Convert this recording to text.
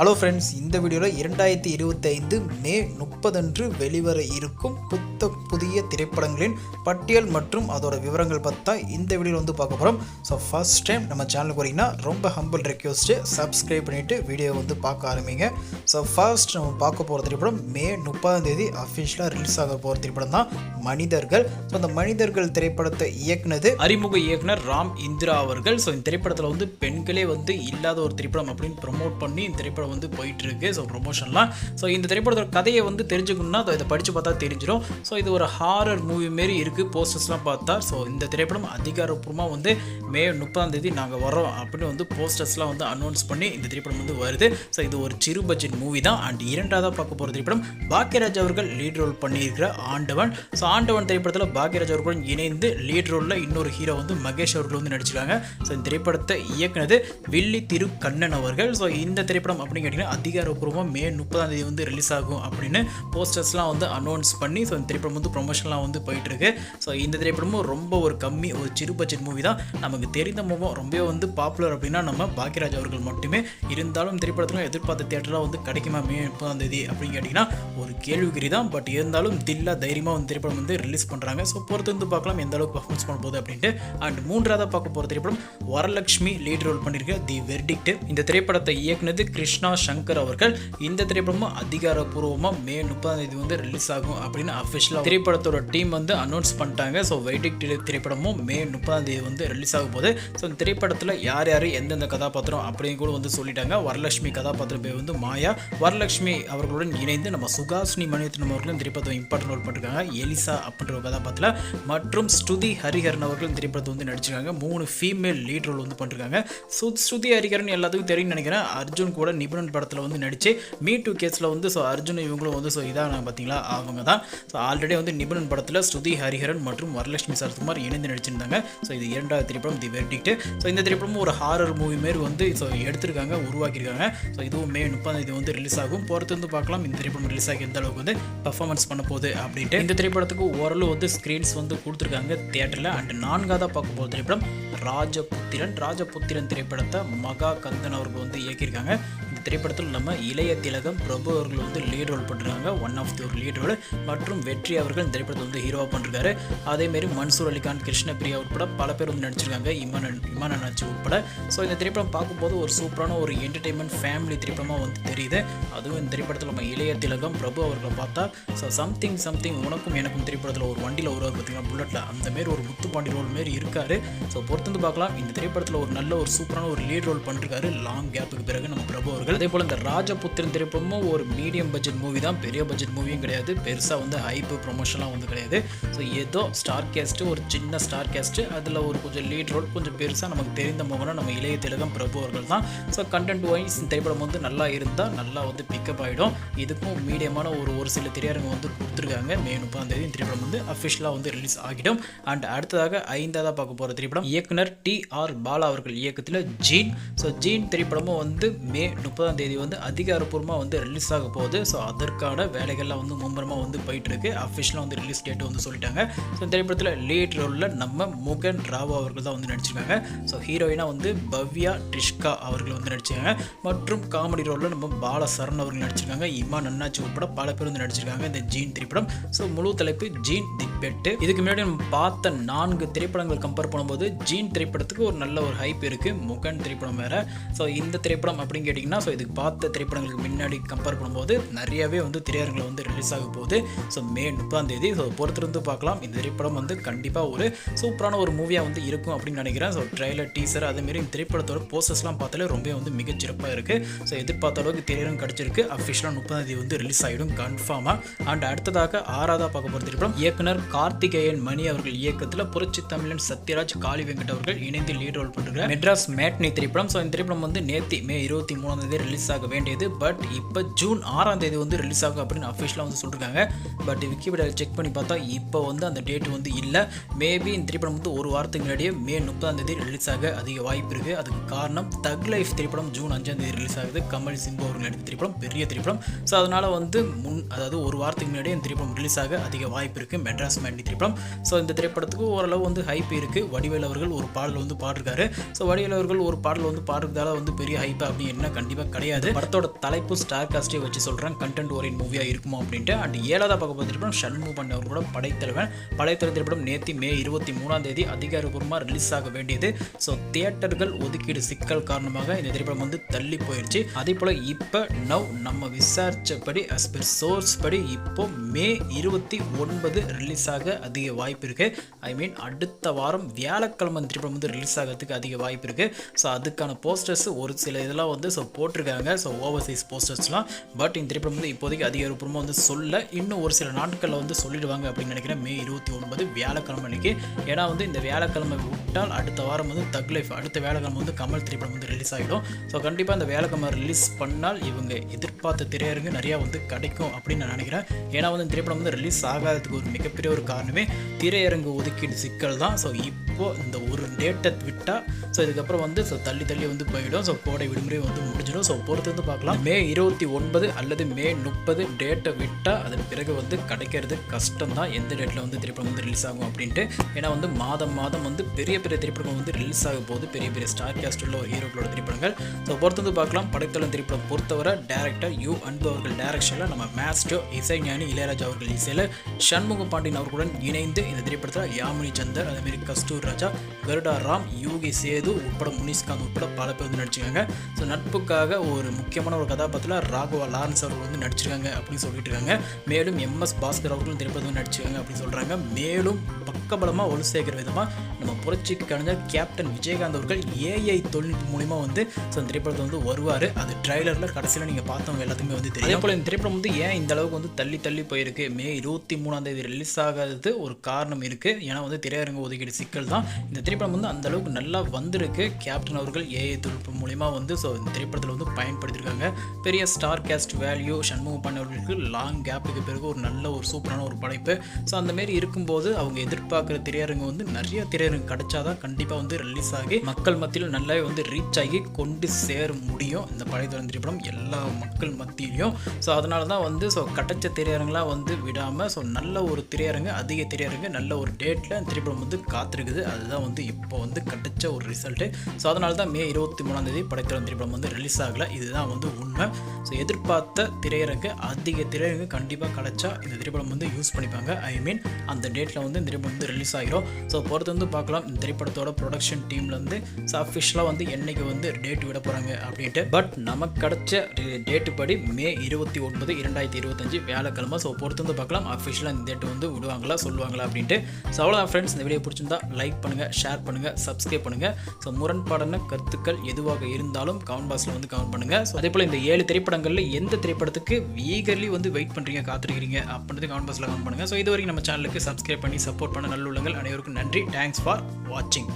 Hello friends இந்த வீடியோவில் இரண்டாயிரத்தி இருபத்தைந்து மே முப்பதன்று வெளிவர இருக்கும் புத்த புதிய திரைப்படங்களின் பட்டியல் மற்றும் அதோட விவரங்கள் பார்த்தா இந்த வீடியோவில் வந்து பார்க்க போகிறோம் ஸோ ஃபர்ஸ்ட் டைம் நம்ம சேனலுக்கு வரீங்கன்னா ரொம்ப ஹம்பிள் ரெக்வஸ்ட்டு சப்ஸ்கிரைப் பண்ணிவிட்டு வீடியோ வந்து பார்க்க ஆரம்பிங்க. ஸோ ஃபர்ஸ்ட் நம்ம பார்க்க போகிற திரைப்படம் மே முப்பதாம் தேதி அஃபிஷியலாக ரிலீஸ் ஆக போகிற திரைப்படம் தான் மனிதர்கள். ஸோ அந்த மனிதர்கள் திரைப்படத்தை இயக்குனது அறிமுக இயக்குனர் ராம் இந்திரா அவர்கள். ஸோ இந்த திரைப்படத்தில் வந்து பெண்களே வந்து இல்லாத ஒரு திரைப்படம் அப்படின்னு ப்ரொமோட் பண்ணி இந்த திரைப்படம் வந்து போயிட்டுருக்கு. ஸோ ப்ரொமோஷன்லாம் ஸோ இந்த திரைப்படத்தோட கதையை வந்து தெரிஞ்சுக்கணும்னா இதை படித்து பார்த்தா தெரிஞ்சிடும் ஸோ இது ஒரு ஹாரர் மூவி மாரி இருக்குது போஸ்டர்ஸ்லாம் பார்த்தா. ஸோ இந்த திரைப்படம் அதிகாரப்பூர்வமாக வந்து மே முப்பதாம் தேதி நாங்கள் வரோம் அப்படின்னு வந்து போஸ்டர்ஸ்லாம் வந்து அனௌன்ஸ் பண்ணி இந்த திரைப்படம் வந்து வருது. ஸோ இது ஒரு சிறு பட்ஜெட் மூவி தான். அண்ட் இரண்டாவதாக பார்க்க போகிற திரைப்படம் பாக்யராஜ் அவர்கள் லீட் ரோல் பண்ணியிருக்கிற ஆண்டவன். ஸோ ஆண்டவன் திரைப்படத்தில் பாக்யராஜ் அவர்களுடன் இணைந்து லீட் ரோலில் இன்னொரு ஹீரோ வந்து மகேஷ் அவர்கள் வந்து நடிச்சிருக்காங்க. ஸோ இந்த திரைப்படத்தை இயக்குனது வில்லி திரு கண்ணன் அவர்கள். ஸோ இந்த திரைப்படம் அப்படின்னு கேட்டிங்கன்னா அதிகாரப்பூர்வமாக மே முப்பதாம் தேதி வந்து ரிலீஸ் ஆகும் அப்படின்னு போஸ்டர்ஸ்லாம் வந்து அனௌன்ஸ் பண்ணி ஸோ இந்த திரைப்படம் வந்து ப்ரொமோஷன்லாம் வந்து போயிட்டுருக்கு. ஸோ இந்த திரைப்படமும் ரொம்ப ஒரு கம்மி ஒரு சிறு பட்ஜெட் மூவி தான். நமக்கு தெரிந்த முகம் ரொம்ப வந்து பாப்புலர் அப்படின்னா நம்ம பாக்யராஜ் அவர்கள் மட்டுமே இருந்தாலும் திரைப்படத்தில் எதிர்பார்த்த தேட்டரெலாம் வந்து கிடைக்குமா மே முப்பதாம் தேதி அப்படின்னு கேட்டிங்கன்னா ஒரு கேள்விக்குறி தான். பட் இருந்தாலும் தில்லா தைரியமாக வந்து திரைப்படம் வந்து ரிலீஸ் பண்ணுறாங்க ஸோ பொறுத்து வந்து பார்க்கலாம் எந்த அளவுக்கு பர்ஃபார்மன்ஸ் பண்ண போகுது அப்படின்ட்டு. அண்ட் மூன்றாவதாக பார்க்க போகிற திரைப்படம் வரலட்சுமி லீட் ரோல் பண்ணியிருக்க தி வெர்டிக்ட் இந்த திரைப்படத்தை இயக்குனது கிருஷ்ண கிருஷ்ணா சங்கர் அவர்கள் இந்த திரைப்படமும் அதிகாரப்பூர்வமாக மே முப்பதாம் தேதி வந்து ரிலீஸ் ஆகும் அப்படின்னு அஃபிஷியலாக திரைப்படத்தோட டீம் வந்து அனௌன்ஸ் பண்ணிட்டாங்க. ஸோ வைடிக் திரைப்படமும் மே முப்பதாம் தேதி வந்து ரிலீஸ் ஆகும் போது ஸோ இந்த திரைப்படத்தில் யார் யார் எந்தெந்த கதாபாத்திரம் அப்படின்னு கூட வந்து சொல்லிட்டாங்க. வரலட்சுமி கதாபாத்திரம் பேர் வந்து மாயா. வரலட்சுமி அவர்களுடன் இணைந்து நம்ம சுகாசினி மணிரத்னம் அவர்களும் திரைப்படத்தை இம்பார்ட்டன் ரோல் பண்ணிருக்காங்க எலிசா அப்படின்ற ஒரு கதாபாத்திரம் மற்றும் ஸ்ருதி ஹரிஹரன் அவர்களும் திரைப்படத்தை வந்து நடிச்சிருக்காங்க. மூணு ஃபீமேல் லீட் ரோல் வந்து பண்ணிருக்காங்க. சு ஸ்ருதி ஹரிஹரன் எல்லாத்துக்கும் தெரியும் நினைக்கிறேன். அர்ஜுன் கூட நிபுணன் படத்தில் வந்து நடித்து மீ டூ கேஸில் வந்து ஸோ அர்ஜுன் இவங்களும் வந்து ஸோ இதாக பார்த்தீங்களா அவங்க தான். ஸோ ஆல்ரெடி வந்து நிபுணன் படத்தில் ஸ்ருதி ஹரிஹரன் மற்றும் வரலட்சுமி சரத்குமார் இணைந்து நடிச்சிருந்தாங்க. ஸோ இது இரண்டாவது திரைப்படம் தி வெர்டிக்ட் ஸோ இந்த திரைப்படமும் ஒரு ஹாரர் மூவி மாரி வந்து ஸோ எடுத்திருக்காங்க உருவாக்கியிருக்காங்க. ஸோ இதுவும் மே முப்பதாம் தேதி வந்து ரிலீஸ் ஆகும். போகிறது வந்து பார்க்கலாம் இந்த திரைப்படம் ரிலீஸ் ஆகி எந்த அளவுக்கு வந்து பர்ஃபார்மன்ஸ் பண்ண போகுது அப்படின்ட்டு. இந்த திரைப்படத்துக்கு ஓரளவு வந்து ஸ்க்ரீன்ஸ் வந்து கொடுத்துருக்காங்க தியேட்டரில் அண்ட் நான்காவதாக பார்க்க போகிற திரைப்படம் ராஜபுத்திரன். ராஜபுத்திரன் திரைப்படத்தை மகா கந்தன் அவர்கள் வந்து இயக்கியிருக்காங்க. இந்த திரைப்படத்தில் நம்ம இளைய திலகம் பிரபு அவர்கள் வந்து லீட் ரோல் பண்ணுறாங்க ஒன் ஆஃப் தி ஒரு லீட் ரோல் மற்றும் வெற்றி அவர்கள் இந்த திரைப்படத்தை வந்து ஹீரோவாக பண்ணிருக்காரு அதேமாரி மன்சூர் அலிகான் கிருஷ்ணபிரியா உட்பட பல பேர் வந்து நடிச்சிருக்காங்க. இமான் இமான் அண்ணாச்சி உட்பட. ஸோ இந்த திரைப்படம் பார்க்கும்போது ஒரு சூப்பரான ஒரு என்டர்டைன்மெண்ட் ஃபேமிலி திரைப்படமாக வந்து தெரியுது. அதுவும் இந்த திரைப்படத்தில் நம்ம இளைய திலகம் பிரபு அவர்களை பார்த்தா ஸோ சம்திங் சம்திங் உனக்கும் எனக்கும் திரைப்படத்தில் ஒரு வண்டியில் வருவார் பார்த்தீங்கன்னா புல்லட்டில் அந்த மாரி ஒரு முத்துப்பாண்டி ரோல் மாரி இருக்காரு. ஸோ பொறுத்து வந்து பார்க்கலாம். இந்த திரைப்படத்தில் ஒரு நல்ல ஒரு சூப்பரான ஒரு லீட் ரோல் பண்ணிருக்காரு. லாங் கேப்புக்கு பிறகு நம்ம பிரபு அவர்கள். அதே போல் இந்த ராஜபுத்திரன் திரைப்படமும் ஒரு மீடியம் பட்ஜெட் மூவி தான். பெரிய பட்ஜெட் மூவியும் கிடையாது. பெருசாக வந்து ஹைப்பு ப்ரொமோஷன்லாம் வந்து கிடையாது. ஸோ ஏதோ ஸ்டார் கேஸ்ட்டு ஒரு சின்ன ஸ்டார் கேஸ்ட்டு அதில் ஒரு கொஞ்சம் லீட் ரோல் கொஞ்சம் பெருசாக நமக்கு தெரிந்த முகம்னா நம்ம இளைய திலகம் பிரபு அவர்கள் தான். ஸோ கண்டென்ட் வைஸ் இந்த திரைப்படம் வந்து நல்லா இருந்தால் நல்லா வந்து பிக்கப் ஆகிடும் இதுக்கும் மீடியமான ஒரு ஒரு சில திரையரங்கு வந்து கொடுத்துருக்காங்க. மே முப்பதாம் தேதி இந்த திரைப்படம் வந்து அஃபிஷியலாக வந்து ரிலீஸ் ஆகிடும். அண்ட் அடுத்ததாக ஐந்தாவது பார்க்க போகிற திரைப்படம் இயக்குனர் டி ஆர் பாலா அவர்கள் இயக்கத்தில் ஜீன் ஸோ ஜீன் திரைப்படமும் வந்து மே முப்பதாம் தேதி வந்து அதிகாரப்பூர்வமாக வந்து ரிலீஸ் ஆக போகுது. ஸோ அதற்கான வேலைகள்லாம் வந்து மும்முரமாக வந்து போயிட்டு இருக்கு அஃபிஷியலாக வந்து ரிலீஸ் டேட் வந்து சொல்லிட்டாங்க. ஸோ இந்த திரைப்படத்தில் லீட் ரோலில் நம்ம முகன் ராவோ அவர்கள் தான் வந்து நடிச்சிருக்காங்க. ஸோ ஹீரோயினாக வந்து பவ்யா ட்ரிஷ்கா அவர்கள் வந்து நடிச்சிருக்காங்க. மற்றும் காமெடி ரோலில் நம்ம பால சரண் அவர்கள் நடிச்சிருக்காங்க. இமான் அண்ணாச்சி உட்பட பல பேர் வந்து நடிச்சிருக்காங்க இந்த ஜீன் திரைப்படம். ஸோ முழு தலைப்பு ஜீன் தி பெட்டு இதுக்கு முன்னாடி நம்ம பார்த்த நான்கு திரைப்படங்கள் கம்பேர் பண்ணும்போது ஜீன் திரைப்படத்துக்கு ஒரு நல்ல ஒரு ஹைப் இருக்குது முகன் திரைப்படம் வேறு. ஸோ இந்த திரைப்படம் அப்படின்னு கேட்டிங்கன்னா ஸோ இதுக்கு பார்த்த திரைப்படங்களுக்கு முன்னாடி கம்பேர் பண்ணும்போது நிறையவே வந்து திரையரங்கில் வந்து ரிலீஸ் ஆக போகுது. ஸோ மே முப்பதாம் தேதி. ஸோ பொறுத்திருந்து பார்க்கலாம். இந்த திரைப்படம் வந்து கண்டிப்பாக ஒரு சூப்பரான ஒரு மூவியாக வந்து இருக்கும் அப்படின்னு நினைக்கிறேன். ஸோ ட்ரெய்லர் டீசர் அதேமாரி இந்த திரைப்படத்தோட போஸ்டர்ஸ்லாம் பார்த்தாலே ரொம்ப வந்து மிகச்சிறப்பாக இருக்குது ஸோ எதிர்பார்த்த அளவுக்கு திரையரங்கு கிடச்சிருக்கு. அஃபிஷியலாக முப்பதாம் தேதி வந்து ரிலீஸ் ஆகிடும் கன்ஃபார்மாக அண்ட் அடுத்ததாக ஆறாவதாக பார்க்க போகிற திரைப்படம் இயக்குனர் கார்த்திகேயன் மணி அவர்கள் இயக்கத்தில் புரட்சி தமிழன் சத்யராஜ் காளி வெங்கட் அவர்கள் இணைந்து லீட் ரோல் பண்ணுறாங்க மெட்ராஸ் மேட்னி திரைப்படம். ஸோ இந்த திரைப்படம் வந்து நேத்தி மே இருபத்தி மூணாம் தேதி ரிலீஸ் ஆக வேண்டியது. பட் இப்போ ஜூன் ஆறாம் தேதி வந்து ரிலீஸ் ஆகும் அப்படின்னு அஃபிஷியலாக வந்து சொல்லியிருக்காங்க பட் விக்கிபீடியாவில் செக் பண்ணி பார்த்தா இப்போ வந்து அந்த டேட் வந்து இல்லை. மேபி இந்த திரைப்படம் வந்து ஒரு வாரத்துக்கு முன்னாடியே மே முப்பதாம் தேதி ரிலீஸ் ஆக அதிக வாய்ப்பு இருக்குது அதுக்கு காரணம் தக் லைஃப் திரைப்படம் ஜூன் அஞ்சாம் தேதி ரிலீஸ் ஆகுது கமல் சிம்பு அவர்கள் நடித்த திரைப்படம் பெரிய திரைப்படம். ஸோ அதனால் வந்து முன் அதாவது ஒரு வாரத்துக்கு முன்னாடியே இந்த திரைப்படம் ரிலீஸ் ஆக அதிக வாய்ப்பு இருக்குது மெட்ராஸ் மேண்டி திரைப்படம். ஸோ இந்த திரைப்படத்துக்கு ஓரளவு வந்து ஹைப் இருக்குது வடிவேல் அவர்கள் ஒரு பாடல் வந்து பாடிருக்காரு. ஸோ வடிவேல் அவர்கள் ஒரு பாடல் வந்து பாடுறதால வந்து பெரிய ஹைப் அப்படின்னு என்ன கண்டிப்பாக கிடையாது. படத்தோட தலைப்பு ஸ்டார் காஸ்டே வச்சு சொல்கிறேன் கண்டென்ட் ஓரியன் மூவியாக இருக்குமா அப்படின்ட்டு. அண்ட் ஏழாவது பக்கம் திரைப்படம் ஷண்முக கூட படைத்தலைவன். படைத்தலை திரைப்படம் நேற்று மே இருபத்தி மூணாம் தேதி அதிகாரப்பூர்வமாக ரிலீஸ் ஆக வேண்டியது. ஸோ தியேட்டர்கள் ஒதுக்கீடு சிக்கல் காரணமாக இந்த திரைப்படம் வந்து தள்ளி போயிடுச்சு அதே போல் இப்போ நவ் நம்ம விசாரித்தபடி அஸ் பெர் சோர்ஸ் படி இப்போ மே இருபத்தி ஒன்பது ரிலீஸ் ஆக அதிக வாய்ப்பு இருக்குது ஐ மீன் அடுத்த வாரம் வியாழக்கிழமை திரைப்படம் வந்து ரிலீஸ் ஆகிறதுக்கு அதிக வாய்ப்பு இருக்குது ஸோ அதுக்கான போஸ்டர்ஸ் ஒரு சில இதெல்லாம் வந்து ஸோ போட்டு போட்டிருக்காங்க ஸோ ஓவர்சைஸ் போஸ்டர்ஸ்லாம் பட் இந்த திரைப்படம் வந்து இப்போதைக்கு அதிகாரப்பூர்வமாக வந்து சொல்ல இன்னும் ஒரு சில நாட்களில் வந்து சொல்லிடுவாங்க அப்படின்னு நினைக்கிறேன். மே இருபத்தி ஒன்பது வியாழக்கிழமை அன்னைக்கு. ஏன்னா வந்து இந்த வியாழக்கிழமை விட்டால் அடுத்த வாரம் வந்து தக் லைஃப் அடுத்த வியாழக்கிழமை வந்து கமல் திரைப்படம் வந்து ரிலீஸ் ஆகிடும் ஸோ கண்டிப்பாக இந்த வியாழக்கிழமை ரிலீஸ் பண்ணால் இவங்க எதிர்பார்த்த திரையரங்கு நிறையா வந்து கிடைக்கும் அப்படின்னு நான் நினைக்கிறேன். ஏன்னா வந்து இந்த திரைப்படம் வந்து ரிலீஸ் ஆகாததுக்கு ஒரு மிகப்பெரிய ஒரு காரணமே திரையரங்கு ஒதுக்கீடு சிக்கல் தான். ஸோ இப்போ இந்த ஒரு டேட்டை விட்டால் ஸோ இதுக்கப்புறம் வந்து ஸோ தள்ளி தள்ளி வந்து போயிடும். ஸோ கோடை விடுமுறை வந்து முடிஞ்சிடும். ஸோ பொறுத்து வந்து பார்க்கலாம் மே இருபத்தி ஒன்பது அல்லது மே முப்பது டேட்டை விட்டால் அதன் பிறகு வந்து கிடைக்கிறது கஷ்டம் தான் எந்த டேட்டில் வந்து திரைப்படம் வந்து ரிலீஸ் ஆகும் அப்படின்ட்டு. ஏன்னா வந்து மாதம் மாதம் வந்து பெரிய பெரிய திரைப்படங்கள் வந்து ரிலீஸ் ஆக போது பெரிய பெரிய ஸ்டார் கேஸ்ட் உள்ள ஹீரோக்களோட திரைப்படங்கள். ஸோ பொறுத்து வந்து பார்க்கலாம். படைத்தளம் திரைப்படம் பொறுத்தவரை டேரக்டர் யூ அன்பு அவர்கள் டேரக்ஷனில் நம்ம மேஸ்டோ இசைஞானி இளையராஜா அவர்கள் இசையில் சண்முக பாண்டியன் அவர்களுடன் இணைந்து இந்த திரைப்படத்தில் யாமினி சந்தர் அதேமாரி கஸ்தூர் ராஜா கருடா ராம் யூகி சேது உட்பட முனிஷ்காந்த் உட்பட பல பேர் வந்து நடிச்சிருக்காங்க. ஸோ நட்புக்காக ஒரு முக்கியமான ஒரு கதாபாத்திரத்தில் ராகவா லாரன்ஸ் அவர்கள் வந்து நடிச்சிருக்காங்க அப்படின்னு சொல்லிட்டு இருக்காங்க மேலும் எம்எஸ் பாஸ்கர் அவர்களும் திரைப்படம் வந்து நடிச்சிருக்காங்க அப்படின்னு சொல்கிறாங்க மேலும் பக்கபலமாக ஒளி சேர்க்கிற விதமாக நம்ம புரட்சிக்கு கலைஞர் கேப்டன் விஜயகாந்த் அவர்கள் ஏஐ தொழில்நுட்பம் மூலிமா வந்து ஸோ இந்த திரைப்படத்தை வந்து வருவார். அது ட்ரைலரில் கடைசியில் நீங்கள் பார்த்தவங்க எல்லாத்துக்குமே வந்து தெரியும். அதே போல் இந்த திரைப்படம் வந்து ஏன் இந்த அளவுக்கு வந்து தள்ளி தள்ளி போயிருக்கு? மே இருபத்தி மூணாம் தேதி ரிலீஸ் ஆகாதது ஒரு காரணம் இருக்குது ஏன்னா வந்து திரையரங்கு ஒதுக்கீடு சிக்கல் தான். இந்த திரைப்படம் வந்து அந்த அளவுக்கு நல்லா வந்திருக்கு. கேப்டன் அவர்கள் ஏஐ தொழில்நுட்பம் மூலிமா வந்து ஸோ இந்த திரைப்படத்தில் வந்து பயன்படுத்தியிருக்காங்க பெரிய ஸ்டார் கேஸ்ட் வேல்யூ சண்முகம் பண்ணவர்களுக்கு லாங் கேப்புக்கு பிறகு ஒரு நல்ல ஒரு சூப்பரான ஒரு படைப்பு. ஸோ அந்தமாரி இருக்கும்போது அவங்க எதிர்பார்க்குற திரையரங்கு வந்து நிறைய திரையரங்கு கிடைச்சாதான் கண்டிப்பாக வந்து ரிலீஸ் ஆகி மக்கள் மத்தியில் நல்லாவே வந்து ரீச் ஆகி கொண்டு சேர முடியும். இந்த பழைய திரைப்படம் எல்லா மக்கள் மத்தியிலையும் ஸோ அதனால தான் வந்து ஸோ கிடைச்ச திரையரங்குலாம் வந்து விடாமல் ஸோ நல்ல ஒரு திரையரங்கு அதிக திரையரங்கு நல்ல ஒரு டேட்டில் அந்த திரைப்படம் வந்து காத்திருக்குது. அதுதான் வந்து இப்போ வந்து கிடைச்ச ஒரு ரிசல்ட்டு ஸோ அதனால தான் மே இருபத்தி மூணாம் தேதி படைத்திறன் திரைப்படம் வந்து ரிலீஸ் ஆகலை இதுதான் வந்து உண்மை. ஸோ எதிர்பார்த்த திரையரங்கு அதிக திரையரங்கு கண்டிப்பாக கிடச்சா இந்த திரைப்படம் வந்து யூஸ் பண்ணிப்பாங்க. ஐ மீன் அந்த டேட்டில் வந்து இந்த திரைப்படம் வந்து ரிலீஸ் ஆகிரும் ஸோ பொறுத்து வந்து பார்க்கலாம். இந்த திரைப்படத்தோட ப்ரொடக்ஷன் டீம்லேருந்து ஸோ அஃபிஷியலாக வந்து என்னைக்கு வந்து டேட் விட போகிறாங்க அப்படின்ட்டு. பட் நமக்கு கிடைச்ச டேட்டு படி மே இருபத்தி ஒன்பது இரண்டாயிரத்தி இருபத்தஞ்சு வியாழக்கிழமை. ஸோ பொறுத்து வந்து பார்க்கலாம். அஃபிஷியலாக இந்த டேட் வந்து விடுவாங்களா சொல்லுவாங்களா அப்படின்ட்டு. ஸோ அவ்வளோதான் ஃப்ரெண்ட்ஸ் இந்த வீடியோ பிடிச்சிருந்தா லைக் பண்ணுங்கள் ஷேர் பண்ணுங்கள் சப்ஸ்கிரைப் பண்ணுங்கள் ஸோ முரண்பாடான கருத்துக்கள் எதுவாக இருந்தாலும் கமெண்ட் பாக்ஸில் வந்து கமெண்ட் பண்ணுங்கள் ஸோ அதே போல் இந்த ஏழு திரைப்படங்களில் எந்த திரைப்படத்துக்கு வீகர்லி வந்து வெயிட் பண்ணுறீங்க காத்திருக்கிறீங்க அப்படின்றது கமெண்ட் பாக்ஸில் கமெண்ட் பண்ணுங்கள் ஸோ இது வரைக்கும் நம்ம சேனலுக்கு சப்ஸ்கிரைப் பண்ணி சப்போர்ட் பண்ண நல்லுள்ளங்கள் அனைவருக்கும் நன்றி. தேங்க்ஸ் ஃபார் வாட்சிங்